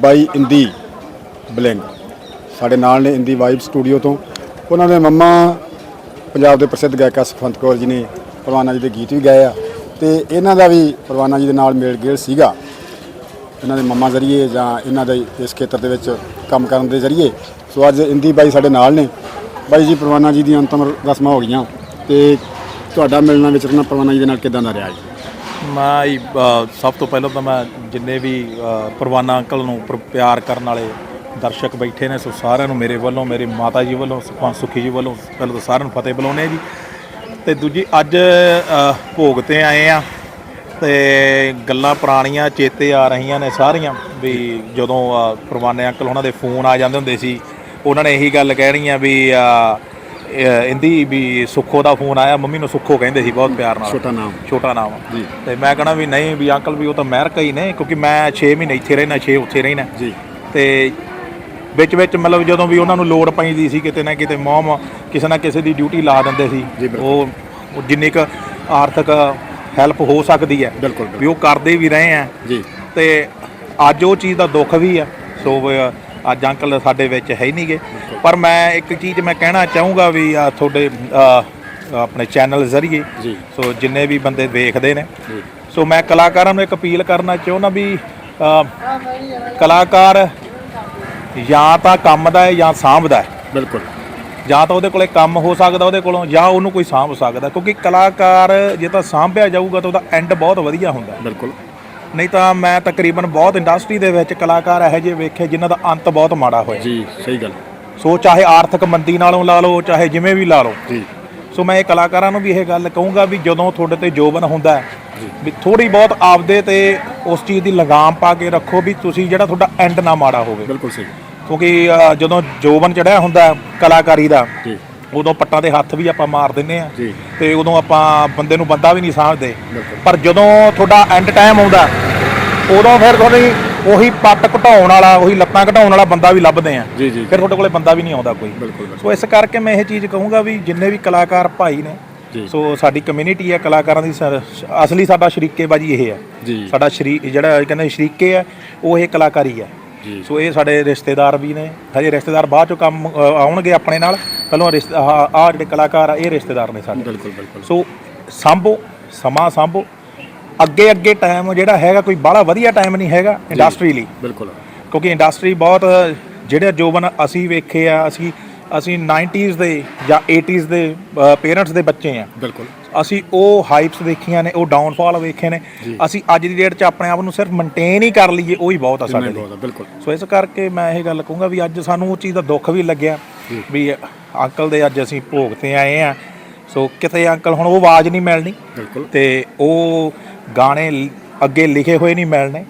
ਬਾਈ ਇੰਦੀ ਬਲਿੰਗ। ਸਾਡੇ ਨਾਲ ਨੇ ਇੰਦੀ ਵਾਈਬ ਸਟੂਡੀਓ ਤੋਂ। ਉਹਨਾਂ ਦੇ ਮੰਮਾ ਪੰਜਾਬ ਦੇ ਪ੍ਰਸਿੱਧ ਗਾਇਕਾ ਸੁਖਵੰਤ ਕੌਰ ਜੀ ਨੇ ਪਰਵਾਨਾ ਜੀ ਦੇ ਗੀਤ ਵੀ ਗਾਏ ਆ ਤੇ ਇਹਨਾਂ ਦਾ ਵੀ ਪਰਵਾਨਾ ਜੀ ਦੇ ਨਾਲ ਮੇਲ ਗੇਲ ਸੀਗਾ। ਇਹਨਾਂ ਦੇ ਮੰਮਾ ਜ਼ਰੀਏ ਜਾਂ ਇਹਨਾਂ ਦੇ ਇਸ ਖੇਤਰ ਦੇ ਵਿੱਚ ਕੰਮ ਕਰਨ ਦੇ ਜ਼ਰੀਏ। ਸੋ ਅੱਜ ਇੰਦੀ ਬਾਈ ਸਾਡੇ ਨਾਲ ਨੇ। ਬਾਈ ਜੀ, ਪਰਵਾਨਾ ਜੀ ਦੀਆਂ ਅੰਤਮ ਰਸਮਾਂ ਹੋ ਗਈਆਂ ਤੇ ਤੁਹਾਡਾ ਮਿਲਣਾ ਵਿਚਰਨਾ ਪਰਵਾਨਾ ਜੀ ਦੇ ਨਾਲ ਕਿਦਾਂ ਦਾ ਰਿਹਾ ਜੀ? ਮੈਂ ਹੀ, ਅ, ਸਭ ਤੋਂ ਪਹਿਲਾਂ ਤਾਂ ਮੈਂ ਜਿੰਨੇ ਵੀ ਅ, ਪਰਵਾਨਾ ਅੰਕਲ ਨੂੰ ਪਰ ਪਿਆਰ ਕਰਨ ਵਾਲੇ ਦਰਸ਼ਕ ਬੈਠੇ ਨੇ ਸੋ ਸਾਰਿਆਂ ਨੂੰ ਮੇਰੇ ਵੱਲੋਂ ਮੇਰੇ ਮਾਤਾ ਜੀ ਵੱਲੋਂ ਸੁਖਵੰਤ ਸੁਖੀ ਜੀ ਵੱਲੋਂ ਪਹਿਲਾਂ ਤਾਂ ਸਾਰਿਆਂ ਨੂੰ ਫਤਿਹ ਬੁਲਾਉਂਦੇ ਆ ਜੀ। ਤੇ ਦੂਜੀ ਅੱਜ ਅ, ਭੋਗ ਤੇ ਆਏ ਆ ਤੇ ਗੱਲਾਂ ਪੁਰਾਣੀਆਂ ਚੇਤੇ ਆ ਰਹੀਆਂ ਨੇ ਸਾਰੀਆਂ ਵੀ ਜਦੋਂ ਅ, ਪਰਵਾਨੇ ਅੰਕਲ ਉਹਨਾਂ ਦੇ ਫੋਨ ਆ ਜਾਂਦੇ ਹੁੰਦੇ ਸੀ ਉਹਨਾਂ ਨੇ ਇਹੀ ਗੱਲ ਕਹਿਣੀ ਆ ਵੀ ਅ, ਇੰਦੀ ਵੀ ਸੁੱਖੋ ਦਾ ਫੋਨ ਆਇਆ ਮੰਮੀ ਨੂੰ ਸੁੱਖੋ ਕਹਿੰਦੇ ਸੀ ਬਹੁਤ ਪਿਆਰ ਨਾਲ। ਛੋਟਾ ਨਾਮ। ਛੋਟਾ ਨਾਮ। ਜੀ। ਤੇ ਮੈਂ ਕਹਣਾ ਵੀ ਨਹੀਂ ਵੀ ਅੰਕਲ ਵੀ ਉਹ ਤਾਂ ਅਮਰੀਕਾ ਹੀ ਨੇ ਕਿਉਂਕਿ ਮੈਂ 6 ਮਹੀਨੇ ਇੱਥੇ ਰਹਿਣਾ 6 ਉੱਥੇ ਰਹਿਣਾ ਜੀ। ਤੇ ਵਿੱਚ ਵਿੱਚ ਮਤਲਬ ਜਦੋਂ ਵੀ ਉਹਨਾਂ ਨੂੰ ਲੋੜ ਪੈਂਦੀ ਸੀ ਕਿਤੇ ਨਾ ਕਿਤੇ ਮੋਮ ਕਿਸੇ ਨਾ ਕਿਸੇ ਦੀ ਡਿਊਟੀ ਲਾ ਦਿੰਦੇ ਸੀ। ਉਹ ਜਿੰਨੀ ਕੁ ਆਰਥਿਕ ਹੈਲਪ ਹੋ ਸਕਦੀ ਹੈ ਬਿਲਕੁਲ, ਵੀ ਉਹ ਕਰਦੇ ਵੀ ਰਹੇ ਆ ਜੀ। ਤੇ ਅੱਜ ਉਹ ਚੀਜ਼ ਦਾ ਦੁੱਖ ਵੀ ਆ ਸੋ ਅੱਜ ਅੰਕਲ ਸਾਡੇ ਵਿੱਚ ਹੈ ਹੀ ਨਹੀਂਗੇ। ਪਰ ਮੈਂ ਇੱਕ ਚੀਜ਼ ਮੈਂ ਕਹਿਣਾ ਚਾਹੂੰਗਾ ਵੀ ਆ ਤੁਹਾਡੇ ਆਪਣੇ ਚੈਨਲ ਜ਼ਰੀਏ ਜੀ। ਸੋ ਜਿੰਨੇ ਵੀ ਬੰਦੇ ਵੇਖਦੇ ਨੇ ਜੀ। ਸੋ ਮੈਂ ਕਲਾਕਾਰਾਂ ਨੂੰ ਇੱਕ ਅਪੀਲ ਕਰਨਾ ਚਾਹੁੰਦਾ ਵੀ ਕਲਾਕਾਰ ਜਾਂ ਤਾਂ ਕੰਮ ਦਾ ਹੈ ਜਾਂ ਸਾਂਭਦਾ ਹੈ। ਬਿਲਕੁਲ। ਜਾਂ ਤਾਂ ਉਹਦੇ ਕੋਲੇ ਕੰਮ ਹੋ ਸਕਦਾ ਉਹਦੇ ਕੋਲੋਂ ਜਾਂ ਉਹਨੂੰ ਕੋਈ ਸਾਂਭ ਸਕਦਾ ਕਿਉਂਕਿ ਕਲਾਕਾਰ ਜੇ ਤਾਂ ਸਾਂਭਿਆ ਜਾਊਗਾ ਤਾਂ ਉਹਦਾ ਐਂਡ ਬਹੁਤ ਵਧੀਆ ਹੁੰਦਾ। ਬਿਲਕੁਲ। ਨਹੀਂ ਤਾਂ ਮੈਂ ਤਕਰੀਬਨ ਬਹੁਤ ਇੰਡਸਟਰੀ ਦੇ ਵਿੱਚ ਕਲਾਕਾਰ ਇਹੋ ਜਿਹੇ ਵੇਖੇ ਜਿਨ੍ਹਾਂ ਦਾ ਅੰਤ ਬਹੁਤ ਮਾੜਾ ਹੋਇਆ। ਜੀ ਸਹੀ ਗੱਲ। ਸੋ ਚਾਹੇ ਆਰਥਿਕ ਮੰਦੀ ਨਾਲੋਂ ਲਾ ਲਓ ਚਾਹੇ ਜਿਵੇਂ ਵੀ ਲਾ ਲਓ। ਜੀ। ਸੋ ਮੈਂ ਇਹ ਕਲਾਕਾਰਾਂ ਨੂੰ ਵੀ ਇਹ ਗੱਲ ਕਹੂੰਗਾ ਵੀ ਜਦੋਂ ਤੁਹਾਡੇ ਤੇ ਜੋਬਨ ਹੁੰਦਾ ਹੈ ਵੀ ਥੋੜੀ ਬਹੁਤ ਆਪਦੇ ਤੇ ਉਸ ਚੀਜ਼ ਦੀ ਲਗਾਮ ਪਾ ਕੇ ਰੱਖੋ ਵੀ ਤੁਸੀਂ ਜਿਹੜਾ ਤੁਹਾਡਾ ਐਂਡ ਨਾ ਮਾੜਾ ਹੋਵੇ। ਬਿਲਕੁਲ ਸਹੀ। ਕਿਉਂਕਿ ਜਦੋਂ ਜੋਬਨ ਚੜਿਆ ਹੁੰਦਾ ਕਲਾਕਾਰੀ ਦਾ ਜੀ। ਉਦੋਂ ਪੱਟਾਂ ਦੇ ਹੱਥ ਵੀ ਆਪਾਂ ਮਾਰ ਦਿੰਨੇ ਆ। ਤੇ ਉਦੋਂ ਆਪਾਂ ਬੰਦੇ ਨੂੰ ਬੰਦਾ ਵੀ ਨਹੀਂ ਸਮਝਦੇ। ਪਰ ਜਦੋਂ ਤੁਹਾਡਾ ਐਂਡ ਟਾਈਮ ਆਉਂਦਾ ਉਦੋਂ ਫਿਰ ਤੁਹਾਡੀ ਉਹੀ ਪੱਟ ਘਟਾਉਣ ਵਾਲਾ ਉਹੀ ਲੱਤਾਂ ਘਟਾਉਣ ਵਾਲਾ ਬੰਦਾ ਵੀ ਲੱਭਦੇ ਆ। ਫਿਰ ਤੁਹਾਡੇ ਕੋਲੇ ਬੰਦਾ ਵੀ ਨਹੀਂ ਆਉਂਦਾ ਕੋਈ। ਸੋ ਇਸ ਕਰਕੇ ਮੈਂ ਇਹ ਚੀਜ਼ ਕਹੂੰਗਾ ਵੀ ਜਿੰਨੇ ਵੀ ਕਲਾਕਾਰ ਭਾਈ ਨੇ। ਸੋ ਸਾਡੀ ਕਮਿਊਨਿਟੀ ਹੈ ਕਲਾਕਾਰਾਂ ਦੀ ਅਸਲੀ ਸਾਡਾ ਸ਼ਰੀਕੇਬਾਜੀ ਇਹ ਹੈ। ਸਾਡਾ ਸ਼ਰੀ ਜਿਹੜਾ ਕਹਿੰਦੇ ਸ਼ਰੀਕੇ ਹੈ ਉਹ ਇਹ ਕਲਾਕਾਰੀ ਹੈ। ਸੋ ਇਹ ਸਾਡੇ ਰਿਸ਼ਤੇਦਾਰ ਵੀ ਨੇ। ਹਜੇ ਰਿਸ਼ਤੇਦਾਰ ਬਾਅਦ ਚੋਂ ਕੰਮ ਅ, ਆਉਣਗੇ ਆਪਣੇ ਨਾਲ। ਪਹਿਲਾਂ ਆ ਜਿਹੜੇ ਕਲਾਕਾਰ ਆ ਇਹ ਰਿਸ਼ਤੇਦਾਰ ਨੇ ਸਾਡੇ। ਬਿਲਕੁਲ ਬਿਲਕੁਲ। ਸੋ ਸੰਭੋ ਸਮਾਂ ਸੰਭੋ। ਅੱਗੇ ਅੱਗੇ ਟਾਈਮ ਜਿਹੜਾ ਹੈਗਾ ਕੋਈ ਬਾਹਲਾ ਵਧੀਆ ਟਾਈਮ ਨਹੀਂ ਹੈਗਾ ਇੰਡਸਟਰੀ ਲਈ। ਬਿਲਕੁਲ। ਕਿਉਂਕਿ ਇੰਡਸਟਰੀ ਬਹੁਤ ਜਿਹੜੇ ਜੋਬਨ ਅਸੀਂ ਵੇਖੇ ਆ ਅਸੀਂ ਅਸੀਂ 90s ਦੇ ਜਾਂ 80s ਦੇ ਪੇਰੈਂਟਸ ਦੇ ਬੱਚੇ ਆ। ਬਿਲਕੁਲ। ਅਸੀਂ ਉਹ ਹਾਈਪਸ ਦੇਖੀਆਂ ਨੇ ਉਹ ਡਾਊਨਫਾਲ ਵੇਖੇ ਨੇ। ਅਸੀਂ ਅੱਜ ਦੀ ਡੇਟ 'ਚ ਆਪਣੇ ਆਪ ਨੂੰ ਸਿਰਫ ਮੇਨਟੇਨ ਹੀ ਕਰ ਲਈਏ ਉਹ ਹੀ ਬਹੁਤ ਆ ਸਾਡੇ ਲਈ। ਬਿਲਕੁਲ। ਸੋ ਇਸ ਕਰਕੇ ਮੈਂ ਇਹ ਗੱਲ ਕਹੂੰਗਾ ਵੀ ਅੱਜ ਸਾਨੂੰ ਉਹ ਚੀਜ਼ ਦਾ ਦੁੱਖ ਵੀ ਲੱਗਿਆ ਵੀ ਅੰਕਲ ਦੇ ਅੱਜ ਅਸੀਂ ਭੋਗ ਤੇ ਆਏ ਆ। ਸੋ ਕਿਤੇ ਅੰਕਲ ਹੁਣ ਉਹ ਆਵਾਜ਼ ਨਹੀਂ ਮਿਲਣੀ ਬਿਲਕੁਲ। ਤੇ ਉਹ ਗਾਣੇ ਅੱਗੇ ਲਿਖੇ ਹੋਏ ਨਹੀਂ ਮਿਲਣੇ।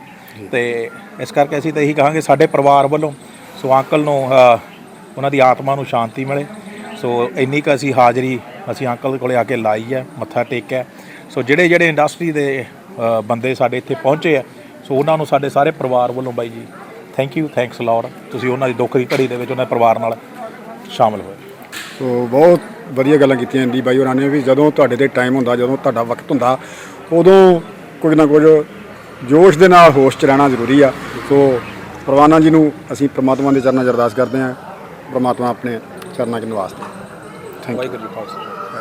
ਤੇ ਇਸ ਕਰਕੇ ਅਸੀਂ ਤਾਂ ਇਹੀ ਕਹਾਂਗੇ ਸਾਡੇ ਪਰਿਵਾਰ ਵੱਲੋਂ ਸੋ ਅੰਕਲ ਨੂੰ ਉਹਨਾਂ ਦੀ ਆਤਮਾ ਨੂੰ ਸ਼ਾਂਤੀ ਮਿਲੇ। ਸੋ ਇੰਨੀ ਕੁ ਅਸੀਂ ਹਾਜ਼ਰੀ ਅਸੀਂ ਅੰਕਲ ਕੋਲੇ ਆ ਕੇ ਲਾਈ ਹੈ ਮੱਥਾ ਟੇਕਿਆ ਸੋ ਜਿਹੜੇ ਜਿਹੜੇ ਇੰਡਸਟਰੀ ਦੇ ਬੰਦੇ ਸਾਡੇ ਇੱਥੇ ਪਹੁੰਚੇ ਆ ਸੋ ਉਹਨਾਂ ਨੂੰ ਸਾਡੇ ਸਾਰੇ ਪਰਿਵਾਰ ਵੱਲੋਂ ਬਾਈ ਜੀ ਥੈਂਕ ਯੂ ਥੈਂਕਸ ਲਾਰਡ ਤੁਸੀਂ ਉਹਨਾਂ ਦੀ ਦੁੱਖ ਦੀ ਘੜੀ ਦੇ ਵਿੱਚ ਉਹਨਾਂ ਦੇ ਪਰਿਵਾਰ ਨਾਲ ਸ਼ਾਮਲ ਹੋਏ। ਸੋ ਬਹੁਤ ਵਧੀਆ ਗੱਲਾਂ ਕੀਤੀਆਂ ਇੰਦੀ ਬਾਈ ਹੋਰਾਂ ਨੇ ਵੀ ਜਦੋਂ ਤੁਹਾਡੇ ਤੇ ਟਾਈਮ ਹੁੰਦਾ ਜਦੋਂ ਤੁਹਾਡਾ ਵਕਤ ਹੁੰਦਾ ਉਦੋਂ ਕੁਝ ਨਾ ਕੁਝ ਜੋਸ਼ ਦੇ ਨਾਲ ਹੋਸ਼ ਚ ਰਹਿਣਾ ਜ਼ਰੂਰੀ ਆ। ਸੋ ਪ੍ਰਵਾਨਾ ਜੀ ਨੂੰ ਅਸੀਂ ਪ੍ਰਮਾਤਮਾ ਦੇ ਚਰਨਾਂ 'ਚ ਅਰਦਾਸ ਕਰਦੇ ਹਾਂ। ਪ੍ਰਮਾਤਮਾ ਆਪਣੇ ਚਰਨਾਂ 'ਚ ਨਿਵਾਸ ਦੇ। Thank you Waheguru ji Khalsa.